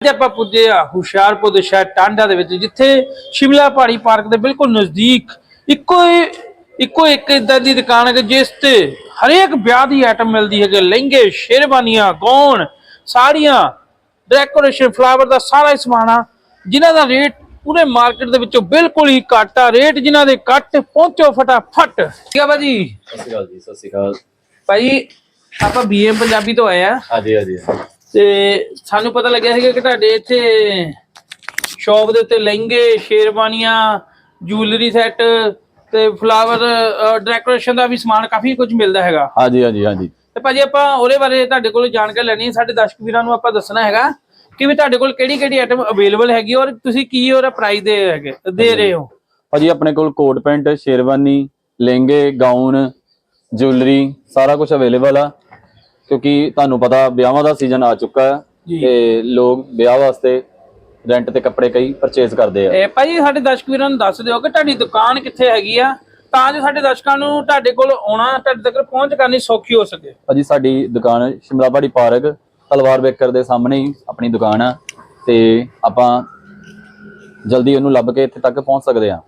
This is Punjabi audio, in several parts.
ਅੱਜ ਆਪਾਂ ਪੁੱਜੇ ਆ ਹੁਸ਼ਿਆਰਪੁਰ ਦੇ ਸ਼ਹਿਰ ਟਾਂਡਾ ਦੇ ਵਿੱਚ ਜਿੱਥੇ ਸ਼ਿਮਲਾ ਪਹਾੜੀ ਪਾਰਕ ਦੇ ਬਿਲਕੁਲ ਨਜ਼ਦੀਕ ਇੱਕੋ ਇੱਕੋ ਇੱਕ ਇਦਾਂ ਦੀ ਦੁਕਾਨ ਹੈ ਜਿਸ ਤੇ ਹਰੇਕ ਵਿਆਹ ਦੀ ਆਈਟਮ ਮਿਲਦੀ ਹੈ ਕਿ ਲਹਿੰਗੇ ਸ਼ੇਰਵਾਨੀਆਂ ਗੌਨ ਸਾੜੀਆਂ ਡੈਕੋਰੇਸ਼ਨ ਫਲਾਵਰ ਦਾ ਸਾਰਾ ਹੀ ਸਮਾਨ ਆ ਜਿਨ੍ਹਾਂ ਦਾ ਰੇਟ ਪੂਰੇ ਮਾਰਕੀਟ ਦੇ ਵਿੱਚੋਂ ਬਿਲਕੁਲ ਹੀ ਘੱਟ ਆ ਰੇਟ ਜਿਨ੍ਹਾਂ ਦੇ ਘੱਟ ਪਹੁੰਚੋ ਫਟਾਫਟ। ਠੀਕ ਆ ਭਾਜੀ ਸਤਿ ਸ਼੍ਰੀ ਅਕਾਲ ਜੀ ਸਤਿ ਸ਼੍ਰੀ ਅਕਾਲ। ਭਾਜੀ ਆਪਾਂ ਬੀਏ ਪੰਜਾਬੀ ਤੋਂ ਆਏ ਆ। ਹਾਂਜੀ ਹਾਂਜੀ। ਤੇ ਸਾਨੂੰ ਪਤਾ ਲੱਗਿਆ ਸੀਗਾ ਕਿ ਤੁਹਾਡੇ ਇੱਥੇ ਸ਼ੌਪ ਦੇ ਉੱਤੇ ਲਹਿੰਗੇ ਸ਼ੇਰਵਾਨੀਆਂ ਜੁਐਲਰੀ ਸੈੱਟ ਤੇ ਫਲਾਵਰ ਡੈਕੋਰੇਸ਼ਨ ਦਾ ਵੀ ਸਮਾਨ ਕਾਫੀ ਕੁਝ ਮਿਲਦਾ ਹੈਗਾ। ਹਾਂਜੀ ਹਾਂਜੀ ਹਾਂਜੀ। ਤੇ ਭਾਜੀ ਆਪਾਂ ਉਹਦੇ ਬਾਰੇ ਤੁਹਾਡੇ ਕੋਲ ਜਾਣਕਾਰੀ ਲੈਣੀ ਹੈ। ਸਾਡੇ ਦਰਸ਼ਕ ਵੀਰਾਂ ਨੂੰ ਆਪਾਂ ਦੱਸਣਾ ਹੈਗਾ ਕਿ ਵੀ ਤੁਹਾਡੇ ਕੋਲ ਕਿਹੜੀ ਕਿਹੜੀ ਆਈਟਮ ਅਵੇਲੇਬਲ ਹੈਗੀ ਔਰ ਤੁਸੀਂ ਕੀ ਉਹਦਾ ਪ੍ਰਾਈਸ ਦੇ ਹੈਗੇ ਦੇ ਰਹੇ ਹੋ? ਭਾਜੀ ਆਪਣੇ ਕੋਲ ਕੋਟ ਪੈਂਟ ਸ਼ੇਰਵਾਨੀ ਲਹਿੰਗੇ ਗਾਊਨ ਜੁਐਲਰੀ ਸਾਰਾ ਕੁਝ ਅਵੇਲੇਬਲ ਆ। ਕਿਉਂਕਿ ਤੁਹਾਨੂੰ ਪਤਾ ਵਿਆਹਾਂ ਦਾ ਸੀਜ਼ਨ ਆ ਚੁੱਕਾ ਹੈ। ਤੇ ਲੋਕ ਵਿਆਹ ਵਾਸਤੇ ਰੈਂਟ ਤੇ ਕੱਪੜੇ ਕਈ ਪਰਚੇਸ ਕਰਦੇ ਆ। ਇਹ ਭਾਜੀ ਸਾਡੇ ਦਰਸ਼ਕ ਵੀਰਾਂ ਨੂੰ ਦੱਸ ਦਿਓ ਕਿ ਤੁਹਾਡੀ ਦੁਕਾਨ ਕਿੱਥੇ ਹੈਗੀ ਆ ਤਾਂ ਜੋ ਸਾਡੇ ਦਰਸ਼ਕਾਂ ਨੂੰ ਤੁਹਾਡੇ ਕੋਲ ਆਉਣਾ ਤੁਹਾਡੇ ਤੱਕ ਪਹੁੰਚ ਕਰਨੀ ਸੌਖੀ ਹੋ ਸਕੇ। ਭਾਜੀ ਸਾਡੀ ਦੁਕਾਨ ਸ਼ਿਮਲਾਪਾੜੀ ਪਾਰਕ ਤਲਵਾਰ ਬੇਕਰ ਦੇ ਸਾਹਮਣੇ ਹੀ ਆਪਣੀ ਦੁਕਾਨ ਆ ਤੇ ਆਪਾਂ ਜਲਦੀ ਉਹਨੂੰ ਲੱਭ ਕੇ ਇੱਥੇ ਤੱਕ ਪਹੁੰਚ ਸਕਦੇ ਆ।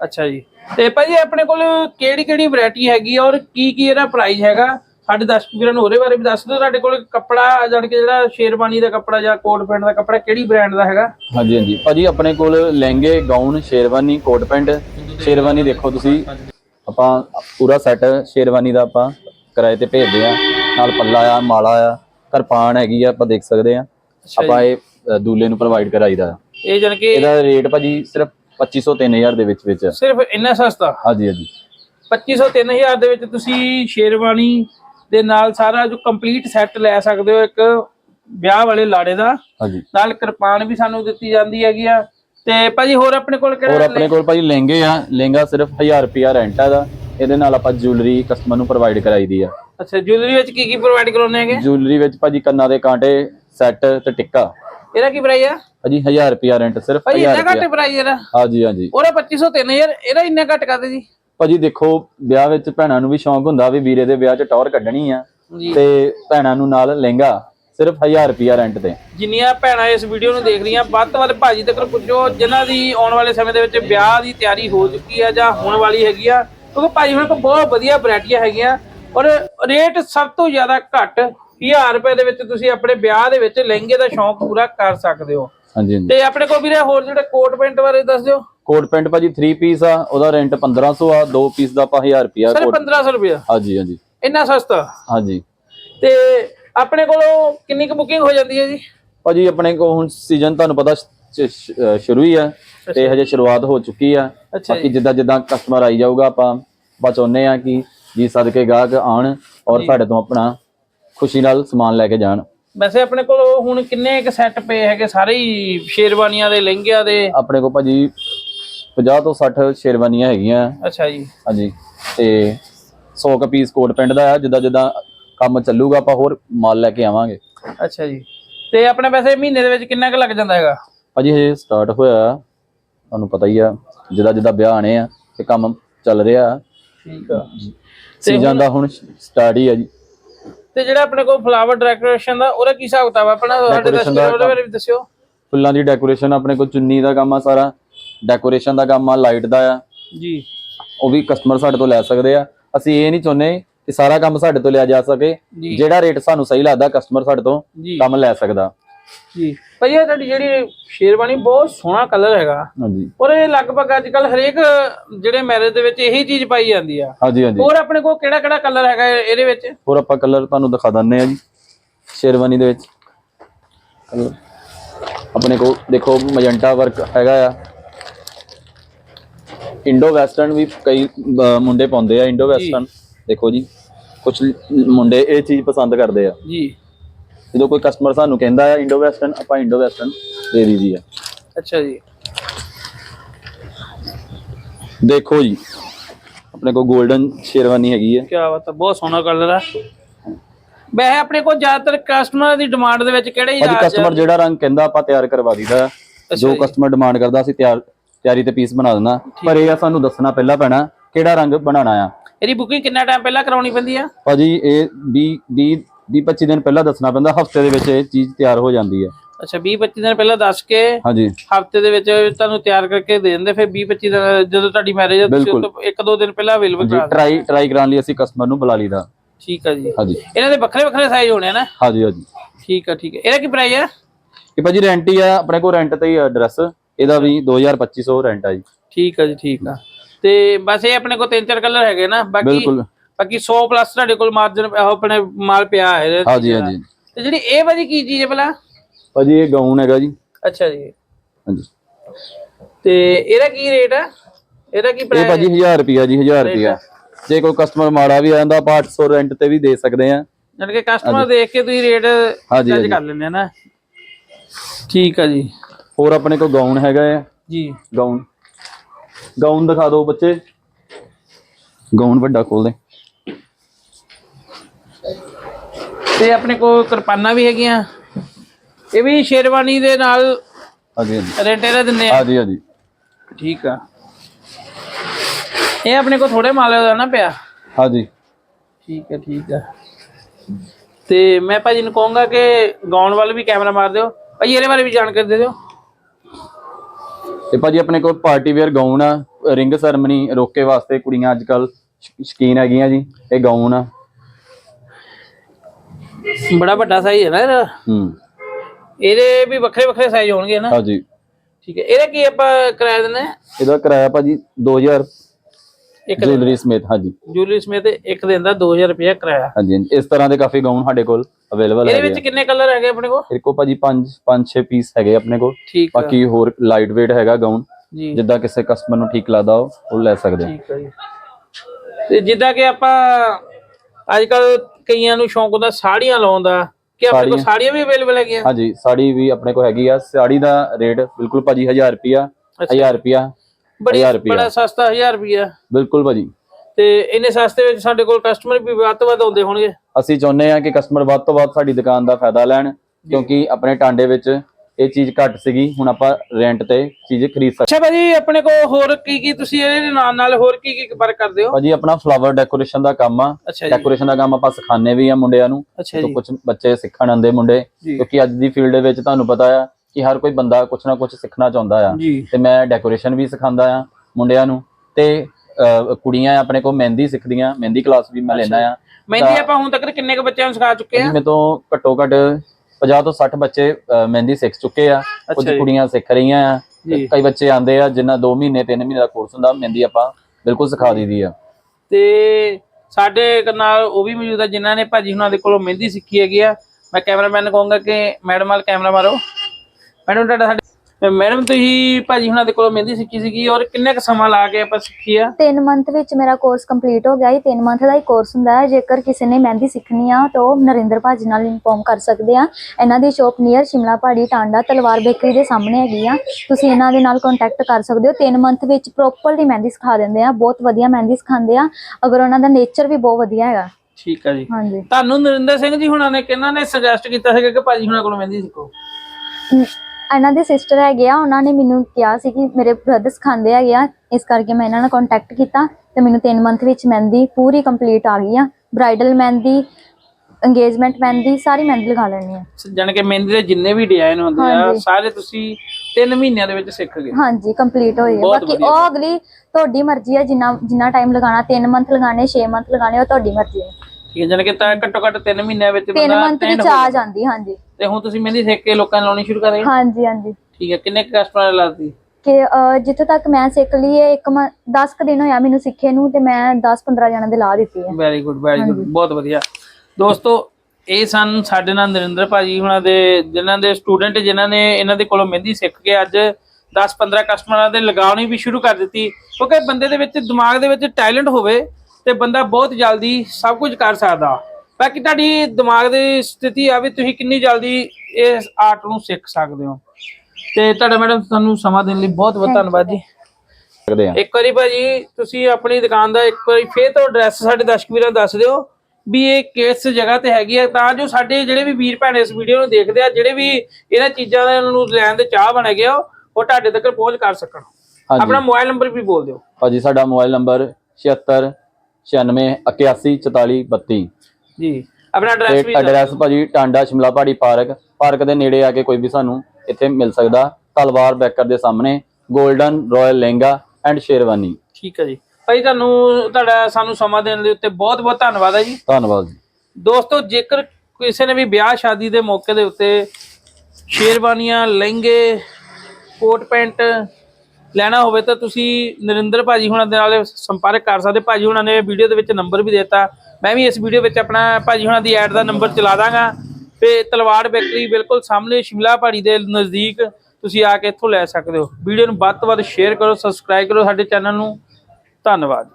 ਅੱਛਾ ਜੀ। ਤੇ ਭਾਜੀ ਆਪਣੇ ਕੋਲ ਕਿਹੜੀ ਕਿਹੜੀ ਵੈਰਾਈਟੀ ਹੈਗੀ ਔਰ ਕੀ ਕੀ ਇਹਦਾ ਪ੍ਰਾਈਸ ਹੈਗਾ? ਸਾਡੇ ਦਰਸ਼ਕ ਵੀਰਾਂ ਨੂੰ ਉਹਦੇ ਬਾਰੇ ਵੀ ਦੱਸ ਦਿਓ ਤੁਹਾਡੇ ਕੋਲ ਕੱਪੜਾ ਜਾਣ ਕੇ ਜਿਹੜਾ ਸ਼ੇਰਵਾਨੀ ਦਾ ਕੱਪੜਾ ਜਾਂ ਕੋਟ ਪੈਂਟ ਦਾ ਕੱਪੜਾ ਕਿਹੜੀ ਬ੍ਰਾਂਡ ਦਾ ਹੈਗਾ? ਹਾਂਜੀ ਹਾਂਜੀ। ਭਾਜੀ ਆਪਣੇ ਕੋਲ ਲਹਿੰਗੇ gown sherwani coat pant. Sherwani ਦੇਖੋ ਤੁਸੀਂ। ਆਪਾਂ ਪੂਰਾ ਸੈੱਟ ਸ਼ੇਰਵਾਨੀ ਦਾ ਆਪਾਂ ਕਿਰਾਏ ਤੇ ਭੇਜਦੇ ਆ ਨਾਲ ਪੱਲਾ ਆ ਮਾਲਾ ਆ ਕਿਰਪਾਨ ਹੈਗੀ ਆ ਆਪਾਂ ਦੇਖ ਸਕਦੇ ਆ ਆਪਾਂ ਇਹ ਦੂਲੇ ਨੂੰ ਪ੍ਰੋਵਾਈਡ ਕਰਾਈਦਾ। ਇਹ ਜਾਣ ਕੇ ਇਹਦਾ ਰੇਟ ਭਾਜੀ ਸਿਰਫ 2500 3000 ਦੇ ਵਿੱਚ ਵਿੱਚ। ਸਿਰਫ ਇੰਨਾ ਸਸਤਾ? ਹਾਂਜੀ ਹਾਂਜੀ। 2500 3000 ਦੇ ਵਿੱਚ ਤੁਸੀਂ ਸ਼ੇਰਵਾਨੀ ਦੇ ਨਾਲ ਸਾਰਾ ਜੋ ਕੰਪਲੀਟ ਸੈੱਟ ਲੈ ਸਕਦੇ ਹੋ ਇੱਕ ਵਿਆਹ ਵਾਲੇ ਲਾੜੇ ਦਾ। ਹਾਂਜੀ। ਨਾਲ ਕਿਰਪਾਨ ਵੀ ਸਾਨੂੰ ਦਿੱਤੀ ਜਾਂਦੀ ਹੈਗੀ ਆ। ਤੇ ਭਾਜੀ ਹੋਰ ਆਪਣੇ ਕੋਲ ਹੋਰ ਕਿਹੜਾ ਆਪਣੇ ਕੋਲ ਭਾਜੀ ਲਹਿੰਗੇ ਆ। ਲਹਿੰਗਾ ਸਿਰਫ 1000 ਰੁਪਿਆ ਰੈਂਟ ਆ ਦਾ ਇਹਦੇ ਨਾਲ ਆਪਾਂ ਜੁਐਲਰੀ ਕਸਟਮਰ ਨੂੰ ਪ੍ਰੋਵਾਈਡ ਕਰਾਈਦੀ ਆ। ਅੱਛਾ ਜੁਐਲਰੀ ਵਿੱਚ ਕੀ ਕੀ ਪ੍ਰੋਵਾਈਡ ਕਰਾਉਂਦੇ ਹੈਗੇ? ਜੁਐਲਰੀ ਵਿੱਚ ਭਾਜੀ ਕੰਨਾਂ ਦੇ ਕਾਂਟੇ ਸੈੱਟ ਤੇ ਟਿੱਕਾ। ਇਹਦਾ ਕੀ ਪ੍ਰਾਈਸ ਆ? ਭਾਜੀ 1000 ਰੁਪਿਆ ਰੈਂਟ ਸਿਰਫ ਭਾਜੀ 1000 ਇੰਨਾ ਘੱਟ ਰੁਪਿਆ ਪ੍ਰਾਈਸ ਇਹਦਾ? ਹਾਂਜੀ ਹਾਂਜੀ। ਉਹਦਾ 2500 3000 ਇਹਦਾ ਇੰਨਾ ਘੱਟ ਕਰਦੇ ਜੀ ਭਾਜੀ ਦੇਖੋ ਵਿਆਹ ਵਿੱਚ ਭੈਣਾਂ ਨੂੰ ਵੀ ਸ਼ੌਂਕ ਹੁੰਦਾ ਵੀ ਵੀਰੇ ਦੇ ਵਿਆਹ 'ਚ ਟੌਰ ਕੱਢਣੀ ਆ ਤੇ ਭੈਣਾਂ ਨੂੰ ਨਾਲ ਲਹਿੰਗਾ ਸਿਰਫ 1000 ਰੁਪਿਆ ਰੈਂਟ ਤੇ ਜਿੰਨੀਆਂ ਭੈਣਾਂ ਇਸ ਵੀਡੀਓ ਨੂੰ ਦੇਖ ਰਹੀਆਂ ਵੱਧ ਤੋਂ ਵੱਧ ਭਾਜੀ ਤੱਕ ਪੁੱਜੋ ਜਿਨ੍ਹਾਂ ਦੀ ਆਉਣ ਵਾਲੇ ਸਮੇਂ ਦੇ ਵਿੱਚ ਵਿਆਹ ਦੀ ਤਿਆਰੀ ਹੋ ਚੁੱਕੀ ਆ ਜਾਂ ਹੋਣ ਵਾਲੀ ਹੈਗੀ ਆ ਕਿਉਂਕਿ ਭਾਜੀ ਹੁਣ ਕੋਲ ਬਹੁਤ ਵਧੀਆ ਵੈਰਾਈਟੀਆਂ ਹੈਗੀਆਂ ਔਰ ਰੇਟ ਸਭ ਤੋਂ ਜ਼ਿਆਦਾ ਘੱਟ 1000 ਰੁਪਏ ਦੇ ਵਿੱਚ ਤੁਸੀਂ ਆਪਣੇ ਵਿਆਹ ਦੇ ਵਿੱਚ ਲਹਿੰਗੇ ਦਾ ਸ਼ੌਂਕ ਪੂਰਾ ਕਰ ਸਕਦੇ ਹੋ। ਹਾਂਜੀ। ਤੇ ਆਪਣੇ ਕੋਲ ਵੀਰੇ ਹੋਰ ਜਿਹੜੇ ਕੋਟ ਪੈਂਟ ਬਾਰੇ ਦੱਸ ਦਿਓ। ਕੋਟ ਪੈਂਟ ਭਾਜੀ 3 ਪੀਸ ਆ ਉਹਦਾ ਰੈਂਟ 1500 ਆ 2 ਪੀਸ ਦਾ ਆਪਾਂ 1000 ਰੁਪਿਆ ਕੋਟ। 1500 ਰੁਪਏ ਹਾਂਜੀ ਹਾਂਜੀ। ਇੰਨਾ ਸਸਤਾ? ਹਾਂਜੀ। ਤੇ ਆਪਣੇ ਕੋਲੋਂ ਕਿੰਨੀ ਕੁ ਬੁਕਿੰਗ ਹੋ ਜਾਂਦੀ ਹੈ ਜੀ? ਭਾਜੀ ਆਪਣੇ ਕੋ ਹੁਣ ਸੀਜ਼ਨ ਤੁਹਾਨੂੰ ਪਤਾ ਸ਼ੁਰੂ ਹੀ ਆ ਤੇ ਹਜੇ ਸ਼ੁਰੂਆਤ ਹੋ ਚੁੱਕੀ ਆ। ਬਾਕੀ ਜਿੱਦਾਂ ਜਿੱਦਾਂ ਕਸਟਮਰ ਆਈ ਜਾਊਗਾ ਆਪਾਂ ਚਾਹੁੰਦੇ ਆ ਕਿ ਜੀ ਸਦਕੇ ਗਾਹਕ ਆਣ ਔਰ ਸਾਡੇ ਤੋਂ ਆਪਣਾ ਖੁਸ਼ੀ ਨਾਲ ਸਮਾਨ ਲੈ ਕੇ ਜਾਣ। ਵੈਸੇ ਆਪਣੇ ਕੋਲ ਹੁਣ ਕਿੰਨੇ ਕੁ ਸੈੱਟ ਪਏ ਹੈਗੇ? ਸਾਰੇ ਹੀ ਸ਼ੇਰਵਾਨੀਆਂ ਦੇ ਲਹਿੰਗਿਆਂ ਦੇ। ਆਪਣੇ ਕੋ ਭਾਜੀ 50 ਤੋਂ 60 ਸ਼ੇਰਵਾਨੀਆਂ ਹੈਗੀਆਂ। ਅੱਛਾ ਜੀ। ਹਾਂਜੀ। ਤੇ 100 ਕ ਪੀਸ ਕੋਟ ਪਿੰਡ ਦਾ ਆ ਜਿੱਦਾਂ ਜਿੱਦਾਂ ਕੰਮ ਚੱਲੂਗਾ ਆਪਾਂ ਹੋਰ ਮਾਲ ਲੈ ਕੇ ਆਵਾਂਗੇ। ਅੱਛਾ ਜੀ। ਤੇ ਆਪਣੇ ਵੈਸੇ ਮਹੀਨੇ ਦੇ ਵਿੱਚ ਕਿੰਨਾ ਕੁ ਲੱਗ ਜਾਂਦਾ ਹੈਗਾ? ਭਾਜੀ ਹਜੇ ਸਟਾਰਟ ਹੋਇਆ। ਤੁਹਾਨੂੰ ਪਤਾ ਹੀ ਆ ਜਿੱਦਾਂ ਜਿੱਦਾਂ ਵਿਆਹ ਆਣੇ ਆ ਤੇ ਕੰਮ ਚੱਲ ਰਿਹਾ। ਠੀਕ ਆ। ਸੀਜ਼ਨ ਦਾ ਹੁਣ ਸਟਾਰਟ ਹੀ ਆ ਜੀ। ਤੇ ਜਿਹੜਾ ਆਪਣੇ ਕੋਲ ਫਲਾਵਰ ਡੈਕੋਰੇਸ਼ਨ ਦਾ ਉਹਦਾ ਕੀ ਹਿਸਾਬ ਕਿਤਾਬ ਆਪਣਾ ਸਾਡੇ Decoration ਦਰਸ਼ਕਾਂ ਦਾ ਨੂੰ ਉਹਦੇ ਬਾਰੇ ਵੀ ਦੱਸਿਓ। ਫੁੱਲਾਂ ਦੀ ਡੈਕੋਰੇਸ਼ਨ ਆਪਣੇ ਕੋਲ ਚੁੰਨੀ ਦਾ ਕੰਮ ਆ ਸਾਰਾ। ਡੈਕੋਰੇਸ਼ਨ ਦਾ ਕੰਮ ਆ ਲਾਈਟ ਦਾ ਆ। ਜੀ। ਉਹ ਵੀ ਕਸਟਮਰ ਸਾਡੇ ਤੋਂ ਲੈ ਸਕਦੇ ਆ। ਅਸੀਂ ਇਹ ਨਹੀਂ ਚਾਹੁੰਦੇ ਕਿ ਸਾਰਾ ਕੰਮ ਸਾਡੇ ਤੋਂ ਲਿਆ ਜਾ ਸਕੇ। ਜਿਹੜਾ ਰੇਟ ਸਾਨੂੰ ਸਹੀ ਲੱਗਦਾ ਕਸਟਮਰ ਸਾਡੇ ਤੋਂ ਕੰਮ ਲੈ ਸਕਦਾ। ਜੀ। ਭਾਈ ਇਹ ਤੁਹਾਡੀ ਜਿਹੜੀ ਸ਼ੇਰਵਾਨੀ ਬਹੁਤ ਸੋਹਣਾ ਕਲਰ ਹੈਗਾ। ਹਾਂਜੀ। ਔਰ ਇਹ ਲਗਭਗ ਅੱਜ ਕੱਲ ਹਰੇਕ ਜਿਹੜੇ ਮੈਰਿਜ ਦੇ ਵਿੱਚ ਇਹੀ ਚੀਜ਼ ਪਾਈ ਜਾਂਦੀ ਆ। ਹਾਂਜੀ ਹਾਂਜੀ। ਹੋਰ ਆਪਣੇ ਕੋਲ ਕਿਹੜਾ ਕਿਹੜਾ ਕਲਰ ਹੈਗਾ ਇਹ- ਇਹਦੇ ਵਿੱਚ? ਹੋਰ ਆਪਾਂ ਕਲਰ ਤੁਹਾਨੂੰ ਦਿਖਾ ਦਿੰਨੇ ਆ ਜੀ ਸ਼ੇਰਵਾਨੀ ਦੇ ਵਿੱਚ। ਆਪਣੇ ਕੋਲ ਦੇਖੋ ਮਜੰਟਾ ਵਰਕ ਹੈਗਾ ਆ। ਇੰਡੋ ਵੈਸਟਰਨ ਵੀ ਕਈ ਮੁੰਡੇ ਪਾਉਂਦੇ ਆ ਇੰਡੋ ਵੈਸਟਰਨ ਦੇਖੋ ਜੀ ਕੁਝ ਮੁੰਡੇ ਇਹ ਚੀਜ਼ ਪਸੰਦ ਕਰਦੇ ਆ। ਜੀ। ਜਦੋਂ ਕੋਈ ਕਸਟਮਰ ਸਾਨੂੰ ਕਹਿੰਦਾ ਆ ਇੰਡੋ ਵੈਸਟਰਨ ਆਪਾਂ ਇੰਡੋ ਵੈਸਟਰਨ ਦੇ ਦਈਦੀ ਆ। ਅੱਛਾ ਜੀ। ਦੇਖੋ ਜੀ ਆਪਣੇ ਕੋਲ 골ਡਨ ਸ਼ੇਰਵਾਨੀ ਹੈਗੀ ਆ। ਕੀ ਬਾਤ ਹੈ ਬਹੁਤ ਸੋਹਣਾ ਕਲਰ ਆ। ਵੈਸੇ ਆਪਣੇ ਕੋਲ ਜ਼ਿਆਦਾਤਰ ਕਸਟਮਰ ਦੀ ਡਿਮਾਂਡ ਦੇ ਵਿੱਚ ਕਿਹੜੇ ਅੱਜ ਇਲਾਜ ਕਸਟਮਰ ਜਿਹੜਾ ਰੰਗ ਕਹਿੰਦਾ ਆਪਾਂ ਤਿਆਰ ਕਰਵਾ ਦਈਦਾ। ਆ। ਜੋ ਕਸਟਮਰ ਡਿਮਾਂਡ ਕਰਦਾ ਅਸੀਂ ਤਿਆਰ ਤਿਆਰੀ ਤੇ ਪੀਸ ਬਣਾ ਦਿੰਦਾ। ਪਰ ਇਹ ਆ ਸਾਨੂੰ ਦੱਸਣਾ ਪਹਿਲਾਂ ਪੈਣਾ ਕਿਹੜਾ ਰੰਗ ਬਣਾਉਣਾ ਆ। ਇਹਦੀ ਬੁਕਿੰਗ ਕਿੰਨਾ ਟਾਈਮ ਪਹਿਲਾਂ ਕਰਾਉਣੀ ਪੈਂਦੀ ਆ? ਭਾਜੀ ਇਹ 20 20 20 25 ਦਿਨ ਪਹਿਲਾਂ ਦੱਸਣਾ ਪੈਂਦਾ ਹਫ਼ਤੇ ਦੇ ਵਿੱਚ ਇਹ ਚੀਜ਼ ਤਿਆਰ ਹੋ ਜਾਂਦੀ ਹੈ ਅੱਛਾ 20 25 ਦਿਨ ਪਹਿਲਾਂ ਦੱਸ ਕੇ ਹਾਂਜੀ। ਹਫ਼ਤੇ ਦੇ ਵਿੱਚ ਤੁਹਾਨੂੰ ਤਿਆਰ ਕਰਕੇ ਦੇ ਦਿੰਦੇ ਫਿਰ 20 25 ਦਿਨ ਜਦੋਂ ਤੁਹਾਡੀ ਮੈਰਿਜ ਹੈ ਤੁਸੀਂ ਇੱਕ ਦੋ ਦਿਨ ਪਹਿਲਾਂ ਅਵੇਲੇਬਲ ਕਰਾ ਟਰਾਈ ਟਰਾਈ ਕਰਾਉਣ ਲਈ ਅਸੀਂ ਕਸਟਮਰ ਨੂੰ ਬੁਲਾ ਲਈਦਾ। ਠੀਕ ਆ ਜੀ। ਹਾਂਜੀ। ਇਹਨਾਂ ਦੇ ਵੱਖਰੇ ਵੱਖਰੇ ਸਾਈਜ਼ ਹੋਣੇ ਨਾ? ਹਾਂਜੀ ਹਾਂਜੀ। ਠੀਕ ਆ ਠੀਕ ਹੈ ਇਹਦਾ ਕੀ ਪ੍ਰਾਈਸ ਹੈ ਇਹ ਭਾਜੀ ਰੈਂਟ ਹੀ ਆ ਆਪਣੇ ਕੋਲ ਰੈਂਟ ਤੇ ਹੀ ਐਡਰੈਸ ਇਹਦਾ ਵੀ 2250 ਰੈਂਟ ਆ ਜੀ। ਠੀਕ ਆ ਜੀ ਠੀਕ ਆ। ਤੇ ਬਸ ਇਹ ਆਪਣੇ ਕੋਲ ਤਿੰਨ ਚਾਰ ਕਲਰ ਹੈਗੇ ਨਾ ਬਾਕੀ ਬਿਲਕੁਲ। ਬਾਕੀ 100 ਪਲੱਸ ਤੁਹਾਡੇ ਕੋਲ ਮਾਰਜਨ ਆਪਣੇ ਮਾਲ ਪਿਆ ਹੈ ਇਹਦੇ ਹਾਂਜੀ। ਹਾਂਜੀ। ਤੇ ਜਿਹੜੀ ਇਹ ਵਾਲੀ ਕੀ ਚੀਜ਼ ਹੈ ਭਲਾ? ਭਾਜੀ ਇਹ ਗਾਊਨ ਹੈਗਾ ਜੀ। ਅੱਛਾ ਜੀ। ਹਾਂਜੀ। ਤੇ ਇਹਦਾ ਕੀ ਰੇਟ ਹੈ ਇਹਦਾ ਕੀ ਇਹ ਪ੍ਰਾਈਸ ਭਾਜੀ 1000 ਰੁਪਿਆ ਜੀ 1000 ਰੁਪਿਆ ਜੇ ਕੋਈ ਕਸਟਮਰ ਮਾੜਾ ਵੀ ਆਂਦਾ ਆਪਾਂ 800 ਰੈਂਟ ਤੇ ਵੀ ਦੇ ਸਕਦੇ ਆ। ਜਾਨ ਕਿ ਕਸਟਮਰ ਦੇਖ ਕੇ ਤੁਸੀਂ ਰੇਟ ਹਾਂਜੀ, ਹਾਂਜੀ। ਕਰ ਲੈਂਦੇ ਆ ਨਾ। ਠੀਕ ਆ ਜੀ। ਹੋਰ ਆਪਣੇ ਕੋਲ ਗਾਊਨ ਹੈਗਾ ਆ। ਜੀ। ਗਾਊਨ ਗਾਊਨ ਦਿਖਾ ਦਿਓ ਬੱਚੇ। ਗਾਊਨ ਵੱਡਾ ਖੋਲ ਦੇ। ਤੇ ਆਪਣੇ ਕੋਲ ਕਿਰਪਾਨਾਂ ਵੀ ਹੈਗੀਆਂ। ਇਹ ਵੀ ਸ਼ੇਰਵਾਨੀ ਦੇ ਨਾਲ ਹਾਂਜੀ ਹਾਂਜੀ। ਰੈਂਟ ਇਹਦਾ ਦਿੰਦੇ ਆ। ਹਾਂਜੀ ਹਾਂਜੀ। ਠੀਕ ਆ। ਇਹ ਆਪਣੇ ਕੋਲ ਥੋੜੇ ਮਾਲ ਦਾ ਨਾ ਪਿਆ। ਹਾਂਜੀ। ਠੀਕ ਹੈ ਠੀਕ ਹੈ ਤੇ ਮੈਂ ਭਾਜੀ ਨੂੰ ਕਹੂੰਗਾ ਕਿ ਗਾਉਣ ਵੱਲ ਵੀ ਕੈਮਰਾ ਮਾਰ ਦਿਓ। ਭਾਜੀ ਇਹਦੇ ਬਾਰੇ ਵੀ ਜਾਣਕਾਰੀ ਦੇ ਦਿਓ। ਤੇ ਭਾਜੀ ਆਪਣੇ ਕੋਲ ਪਾਰਟੀ ਵੇਅਰ ਗਾਊਨ ਆ ਰਿੰਗ ਸੈਰਮਨੀ ਰੋਕੇ ਵਾਸਤੇ ਕੁੜੀਆਂ ਅੱਜ ਕੱਲ ਸ਼ਕੀਨ ਹੈਗੀਆਂ ਜੀ ਇਹ ਗਾਊਨ ਆ। ਬੜਾ ਵੱਡਾ ਸਾਈਜ਼ ਹੈ ਨਾ ਇਹਦਾ। ਹੂੰ। ਇਹਦੇ ਵੀ ਵੱਖਰੇ ਵੱਖਰੇ ਸਾਈਜ਼ ਹੋਣਗੇ ਨਾ ਹਾਂਜੀ। ਠੀਕ ਹੈ ਇਹਦਾ ਕੀ ਆਪਾਂ ਕਿਰਾਇਆ ਦਿੰਦੇ ਹਾਂ? ਇਹਦਾ ਕਿਰਾਇਆ ਭਾਜੀ 2000 ਇੱਕ ਦਿਨ ਜੁਐਲਰੀ ਸਮੇਤ ਹਾਂਜੀ। ਜੂਲੀ ਸਮੇਤ ਇੱਕ ਦਿਨ ਦਾ 2000 ਰੁਪਏ ਕਿਰਾਇਆ। ਹਾਂਜੀ ਹਾਂਜੀ। ਇਸ ਤਰ੍ਹਾਂ ਦੇ ਕਾਫੀ ਗਾਊਨ ਸਾਡੇ ਕੋਲ। ਅਵੇਲੇਬਲ ਇਹਦੇ ਹੈਗੇ ਵਿੱਚ ਆ। ਕਿੰਨੇ ਕਲਰ ਹੈਗੇ ਆਪਣੇ ਕੋਲ? ਕੋ ਭਾਜੀ 5 5 6 ਪੀਸ ਹੈਗੇ ਆਪਣੇ ਕੋਲ। ਠੀਕ ਆ। ਬਾਕੀ ਹੋਰ ਲਾਈਟ weight ਹੈਗਾ ਗਾਊਨ ਜੀ। ਜਿੱਦਾਂ ਕਿਸੇ ਕਸਟਮਰ ਨੂੰ ਠੀਕ ਲੱਗਦਾ ਉਹ ਉਹ ਲੈ ਸਕਦੇ ਆ। ਠੀਕ ਹੈ ਜੀ। ਤੇ ਜਿੱਦਾਂ ਕਿ ਆਪਾਂ ਅੱਜ ਕੱਲ ਕਈਆਂ ਨੂੰ ਸ਼ੌਂਕ ਹੁੰਦਾ ਸਾੜੀਆਂ ਲਾਉਣ ਦਾ। ਕਿ ਆਪਣੇ ਕੋਲ ਸਾੜੀਆਂ। ਵੀ ਅਵੇਲੇਬਲ ਹੈਗੀਆਂ? ਹਾਂਜੀ ਸਾੜੀ ਵੀ ਆਪਣੇ ਕੋਲ ਹੈਗੀ ਆ। ਸਾੜੀ ਦਾ ਰੇਟ ਬਿਲਕੁਲ ਭਾਜੀ 1000 ਰੁਪਿਆ 1000 ਰੁਪਿਆ ਬੜੀ 1000 ਰੁਪਿਆ ਬੜਾ ਸਸਤਾ 1000 ਰੁਪਿਆ ਬਿਲਕੁਲ ਭਾਜੀ। ਤੇ ਇੰਨੇ ਸਸਤੇ ਵਿੱਚ ਸਾਡੇ ਕੋਲ ਕਸਟਮਰ ਵੀ ਵੱਧ ਤੋਂ ਵੱਧ ਆਉਂਦੇ ਹੋਣਗੇ। ਅਸੀਂ ਚਾਹੁੰਦੇ ਆ ਕਿ ਕਸਟਮਰ ਵੱਧ ਤੋਂ ਵੱਧ ਸਾਡੀ ਦੁਕਾਨ ਦਾ ਫਾਇਦਾ ਲੈਣ ਕਿਉਂਕਿ ਆਪਣੇ ਟਾਂਡੇ ਵਿੱਚ ਇਹ ਚੀਜ਼ ਘੱਟ ਸੀਗੀ ਹੁਣ ਆਪਾਂ ਰੈਂਟ ਤੇ ਚੀਜ਼ ਖਰੀਦ ਸਕਦੇ ਅੱਛਾ ਭਾਜੀ ਆਪਣੇ ਕੋਲ ਹੋਰ ਕੀ ਕੀ ਤੁਸੀਂ ਇਹਦੇ ਨਾਲ ਨਾਲ ਹੋਰ ਕੀ ਕੀ ਵਰਕ ਕਰਦੇ ਹੋ? ਭਾਜੀ ਆਪਣਾ ਫਲਾਵਰ ਡੈਕੋਰੇਸ਼ਨ ਦਾ ਕੰਮ ਆ। ਡੈਕੋਰੇਸ਼ਨ ਦਾ ਕੰਮ ਆਪਾਂ ਸਿਖਾਉਂਦੇ ਵੀ ਆ ਮੁੰਡਿਆਂ ਨੂੰ ਤੋਂ ਕੁਝ ਬੱਚੇ ਸਿੱਖਣ ਆਉਂਦੇ ਮੁੰਡੇ। ਕਿਉਂਕਿ ਅੱਜ ਦੀ ਫੀਲਡ ਦੇ ਵਿੱਚ ਤੁਹਾਨੂੰ ਪਤਾ ਆ ਕਿ ਹਰ ਕੋਈ ਬੰਦਾ ਕੁਝ ਨਾ ਕੁਝ ਸਿੱਖਣਾ ਚਾਹੁੰਦਾ ਆ। ਤੇ ਮੈਂ ਡੈਕੋਰੇਸ਼ਨ ਵੀ ਸਿਖਾਉਂਦਾ ਆ ਮੁੰਡਿਆਂ ਨੂੰ ਤੇ ਕੁੜੀਆਂ ਆਪਣੇ ਕੋਲ ਮਹਿੰਦੀ ਸਿੱਖਦੀਆਂ ਮਹਿੰਦੀ ਕਲਾਸ ਵੀ ਮੈਂ ਲੈਂਦਾ ਆ। ਮਹਿੰਦੀ ਆਪਾਂ ਹੁਣ ਤੱਕ ਕਿੰਨੇ ਕੁ ਬੱਚਿਆਂ ਨੂੰ ਸਿਖਾ ਚੁੱਕੇ ਆ? ਮੇਰੇ ਤੋਂ ਘੱਟੋ ਘੱਟ 50 ਤੋਂ 60 ਬੱਚੇ ਮਹਿੰਦੀ ਸਿੱਖ ਚੁੱਕੇ ਆ। ਕੁਝ। ਕੁੜੀਆਂ ਸਿੱਖ ਰਹੀਆਂ ਆ। ਕਈ ਬੱਚੇ ਆਂਦੇ ਆ ਜਿਨ੍ਹਾਂ 2 ਮਹੀਨੇ 3 ਮਹੀਨੇ ਦਾ ਕੋਰਸ ਹੁੰਦਾ ਮਹਿੰਦੀ ਆਪਾਂ ਬਿਲਕੁਲ ਸਿਖਾ ਦਈਦੀ ਆ। ਤੇ ਸਾਡੇ ਨਾਲ ਉਹ ਵੀ ਮੌਜੂਦ ਆ ਜਿਨ੍ਹਾਂ ਨੇ ਭਾਜੀ ਹੁਣਾਂ ਦੇ ਕੋਲੋਂ ਮਹਿੰਦੀ ਸਿੱਖੀ ਹੈਗੀ ਆ। ਮੈਂ ਕੈਮਰਾਮੈਨ ਨੂੰ ਕਹੂੰਗਾ ਕਿ ਮੈਡਮ ਵਾਲ ਕੈਮਰਾ ਮਾਰੋ। ਮੈਡਮ ਤੁਹਾਡਾ ਸਾਡੇ ਮੈਡਮ ਤੁਸੀਂ ਭਾਜੀ ਹੁਣਾਂ ਦੇ ਕੋਲੋਂ ਮਹਿੰਦੀ ਸਿੱਖੀ ਸੀਗੀ ਔਰ ਕਿੰਨੇ ਕੁ ਸਮਾਂ ਲਾ ਕੇ ਆਪਾਂ ਸਿੱਖੀ ਆ? 3 ਮੰਥ ਵਿੱਚ ਮੇਰਾ ਕੋਰਸ ਕੰਪਲੀਟ ਹੋ ਗਿਆ ਹੈ 3 ਮੰਥ ਦਾ ਹੀ ਕੋਰਸ ਹੁੰਦਾ ਹੈ। ਜੇਕਰ ਕਿਸੇ ਨੇ ਮਹਿੰਦੀ ਸਿੱਖਣੀ ਆ ਤਾਂ ਉਹ ਨਰਿੰਦਰ ਭਾਜੀ ਨਾਲ ਇਨਫੋਰਮ ਕਰ ਸਕਦੇ ਆ। ਇਹਨਾਂ ਦੀ ਸ਼ੋਪ ਨੀਅਰ ਸ਼ਿਮਲਾ ਪਹਾੜੀ ਟਾਂਡਾ ਤਲਵਾਰ ਬੇਕਰੀ ਦੇ ਸਾਹਮਣੇ ਹੈਗੀ ਆ। ਤੁਸੀਂ ਇਹਨਾਂ ਦੇ ਨਾਲ ਕੰਟੈਕਟ ਕਰ ਸਕਦੇ ਹੋ। 3 ਮੰਥ ਵਿੱਚ ਪ੍ਰੋਪਰਲੀ ਮਹਿੰਦੀ ਸਿਖਾ ਦਿੰਦੇ ਆ। ਬਹੁਤ ਵਧੀਆ ਮਹਿੰਦੀ ਸਿਖਾਉਂਦੇ ਆ। ਅਗਰ ਉਹਨਾਂ ਦਾ ਨੇਚਰ ਵੀ ਬਹੁਤ ਵਧੀਆ ਹੈਗਾ। ਠੀਕ ਆ ਜੀ। ਹਾਂਜੀ। ਤੁਹਾਨੂੰ ਨਰਿੰਦਰ ਸਿੰਘ ਜੀ ਹੁਣਾਂ ਨੇ ਕਿਹਨਾਂ ਨੇ ਸੁਜੈਸਟ ਕੀਤਾ ਸੀਗਾ ਕਿ ਭਾਜੀ ਹੁਣਾਂ ਕੋਲੋਂ ਮਹਿੰਦੀ ਸਿੱਖੋ? ਇਹਨਾਂ ਦੇ ਸਿਸਟਰ ਹੈਗੇ ਆ ਉਹਨਾਂ ਨੇ ਮੈਨੂੰ ਕਿਹਾ ਸੀ ਕਿ ਮੇਰੇ ਬ੍ਰਦਰ ਸਿਖਾਉਂਦੇ ਹੈਗੇ ਆ ਇਸ ਕਰਕੇ ਮੈਂ ਇਹਨਾਂ ਨਾਲ ਕੰਟੈਕਟ ਕੀਤਾ ਤੇ ਮੈਨੂੰ 3 ਮੰਥ ਵਿੱਚ ਮਹਿੰਦੀ ਪੂਰੀ ਕੰਪਲੀਟ ਆ ਗਈ ਆ ਬ੍ਰਾਈਡਲ ਮਹਿੰਦੀ ਇੰਗੇਜਮੈਂਟ ਮਹਿੰਦੀ ਸਾਰੀ ਮਹਿੰਦੀ ਲਗਾ ਲੈਣੀ ਆ ਜਾਣ ਕੇ ਮਹਿੰਦੀ ਦੇ ਜਿੰਨੇ ਵੀ ਡਿਜ਼ਾਈਨ ਹੁੰਦੇ ਆ ਹਾਂਜੀ। ਸਾਰੇ ਤੁਸੀਂ 3 ਮਹੀਨਿਆਂ ਦੇ ਵਿੱਚ ਸਿੱਖ ਗਏ ਹਾਂਜੀ ਕੰਪਲੀਟ ਹੋਈ ਹੈ ਬਹੁਤ ਬਾਕੀ ਵਧੀਆ। ਉਹ ਅਗਲੀ ਤੁਹਾਡੀ ਮਰਜ਼ੀ ਹੈ ਜਿੰਨਾ ਜਿੰਨਾ ਟਾਈਮ ਲਗਾਣਾ 3 ਮੰਥ ਲਗਾਣੇ 6 ਮੰਥ ਲਗਾਣੇ ਉਹ ਤੁਹਾਡੀ ਮਰਜ਼ੀ ਹੈ ਠੀਕ ਹੈ ਜਾਣ ਕੇ ਤਾਂ ਘੱਟੋ ਘੱਟ 3 ਮਹੀਨਿਆਂ ਵਿੱਚ 3 ਬੰਦਾ ਮੰਥ trained ਵਿੱਚ ਹੋ ਆ ਜਾਂਦਾ। ਜਾਂਦੀ ਹਾਂਜੀ ਤੇ ਹੁਣ ਤੁਸੀਂ ਮਹਿੰਦੀ ਸਿੱਖ ਕੇ ਲੋਕਾਂ ਨੂੰ ਲਾਉਣੀ ਸ਼ੁਰੂ ਕਰ ਰਹੇ ਹੋ ਹਾਂਜੀ ਹਾਂਜੀ। ਠੀਕ ਹੈ ਕਿੰਨੇ ਕਸਟਮਰ ਲਾਤੀ? ਕਿ ਅਹ, ਜਿੱਥੇ ਤੱਕ ਮੈਂ ਸਿੱਖ ਲਈ ਹੈ ਇੱਕ 10 ਕੁ ਦਿਨ ਹੋਇਆ ਮੈਨੂੰ ਸਿੱਖੇ ਨੂੰ ਤੇ ਮੈਂ 10 15 ਜਣਾਂ ਦੇ ਲਾ ਦਿੱਤੀ ਹੈ। ਵੈਰੀ ਗੁੱਡ ਵੈਰੀ ਗੁੱਡ ਬਹੁਤ ਵਧੀਆ। ਦੋਸਤੋ ਇਹ ਸਨ ਸਾਡੇ ਨਾਲ ਨਰਿੰਦਰ ਭਾਜੀ ਹੁਣਾਂ ਦੇ ਜਿਨ੍ਹਾਂ ਦੇ ਸਟੂਡੈਂਟ ਜਿਨ੍ਹਾਂ ਨੇ ਇਹਨਾਂ ਦੇ ਕੋਲੋਂ ਮਹਿੰਦੀ ਸਿੱਖ ਕੇ ਅੱਜ 10-15 ਕਸਟਮਰਾਂ ਦੇ ਲਗਾਉਣੀ ਵੀ ਸ਼ੁਰੂ ਕਰ ਦਿੱਤੀ। ਕਿਉਂਕਿ ਬੰਦੇ ਦੇ ਵਿੱਚ ਦਿਮਾਗ ਦੇ ਵਿੱਚ ਟੈਲੈਂਟ ਹੋਵੇ ਤੇ ਬੰਦਾ ਬਹੁਤ ਜਲਦੀ ਸਭ ਕੁਝ ਕਰ ਸਕਦਾ। ਬਾਕੀ ਤੁਹਾਡੀ ਦਿਮਾਗ ਦੀ ਸਥਿਤੀ ਆ ਵੀ ਤੁਸੀਂ ਕਿੰਨੀ ਜਲਦੀ ਇਸ ਆਰਟ ਨੂੰ ਸਿੱਖ ਸਕਦੇ ਹੋ। ਤੇ ਤੁਹਾਡਾ ਮੈਡਮ ਤੁਹਾਨੂੰ ਸਮਾਂ ਦੇਣ ਲਈ ਬਹੁਤ ਬਹੁਤ ਧੰਨਵਾਦ ਜੀ। ਸਕਦੇ ਆ ਇੱਕ ਵਾਰੀ ਭਾਜੀ ਤੁਸੀਂ ਆਪਣੀ ਦੁਕਾਨ ਦਾ ਇੱਕ ਵਾਰੀ ਫੇਰ ਤੋਂ ਐਡਰੈਸ ਸਾਡੇ ਦਰਸ਼ਕ ਵੀਰਾਂ ਦੱਸ ਦਿਓ ਵੀ ਇਹ ਕਿਸ ਜਗ੍ਹਾ ਤੇ ਹੈਗੀ ਹੈ ਤਾਂ ਜੋ ਸਾਡੇ ਜਿਹੜੇ ਵੀ ਵੀਰ ਭੈਣ ਇਸ ਵੀਡੀਓ ਨੂੰ ਦੇਖਦੇ ਆ ਜਿਹੜੇ ਵੀ ਇਹਨਾਂ ਚੀਜ਼ਾਂ ਦੇ ਨੂੰ ਲੈਣ ਦੇ ਚਾਹ ਬਣ ਗਏ ਹੋ ਉਹ ਤੁਹਾਡੇ ਤੱਕ ਪਹੁੰਚ ਕਰ ਸਕਣ। ਆਪਣਾ ਮੋਬਾਈਲ ਨੰਬਰ ਵੀ ਬੋਲ ਦਿਓ। ਭਾਜੀ ਸਾਡਾ ਮੋਬਾਈਲ ਨੰਬਰ 76 96 81 44 32 ਜੀ। ਆਪਣਾ ਐਡਰੈਸ ਵੀ ਐਡਰੈਸ ਭਾਜੀ ਟਾਂਡਾ ਸ਼ਿਮਲਾ ਪਹਾੜੀ ਪਾਰਕ। ਪਾਰਕ ਦੇ ਨੇੜੇ ਆ ਕੇ ਕੋਈ ਵੀ ਸਾਨੂੰ ਇੱਥੇ ਮਿਲ ਸਕਦਾ। ਤਲਵਾਰ ਬੈਕਰ ਦੇ ਸਾਹਮਣੇ golden royal lehenga and sherwani. ਠੀਕ ਹੈ ਜੀ। ਭਾਈ ਤੁਹਾਨੂੰ ਤੁਹਾਡਾ ਸਾਨੂੰ ਸਮਾਂ ਦੇਣ ਦੇ ਉੱਤੇ ਬਹੁਤ ਬਹੁਤ ਧੰਨਵਾਦ ਹੈ ਜੀ। ਧੰਨਵਾਦ ਜੀ। ਦੋਸਤੋ ਜੇਕਰ ਕਿਸੇ ਨੇ ਵੀ ਵਿਆਹ ਸ਼ਾਦੀ ਦੇ ਮੌਕੇ ਦੇ ਉੱਤੇ ਸ਼ੇਰਵਾਨੀਆਂ ਲਹਿੰਗੇ ਕੋਟ ਪੈਂਟ ਲੈਣਾ ਹੋਵੇ ਤਾਂ ਤੁਸੀਂ ਨਰਿੰਦਰ ਭਾਜੀ ਹੁਣਾਂ ਦੇ ਨਾਲ ਸੰਪਰਕ ਕਰ ਸਕਦੇ। ਭਾਜੀ ਹੁਣਾਂ ਨੇ ਵੀਡੀਓ ਦੇ ਵਿੱਚ ਨੰਬਰ ਵੀ ਦਿੱਤਾ। ਮੈਂ ਵੀ ਇਸ ਵੀਡੀਓ ਵਿੱਚ ਆਪਣਾ ਭਾਜੀ ਹੁਣਾਂ ਦੀ ਐਡ ਦਾ ਨੰਬਰ ਚਲਾ ਦਾਂਗਾ। ਤੇ ਤਲਵਾੜ ਬੇਕਰੀ ਬਿਲਕੁਲ ਸਾਹਮਣੇ ਸ਼ਿਮਲਾ ਪਹਾੜੀ ਦੇ ਨਜ਼ਦੀਕ ਤੁਸੀਂ ਆ ਕੇ ਇੱਥੋਂ ਲੈ ਸਕਦੇ ਹੋ। ਵੀਡੀਓ ਨੂੰ ਵੱਧ ਤੋਂ ਵੱਧ ਸ਼ੇਅਰ ਕਰੋ ਸਬਸਕ੍ਰਾਈਬ ਕਰੋ ਸਾਡੇ ਚੈਨਲ ਨੂੰ। ਧੰਨਵਾਦ।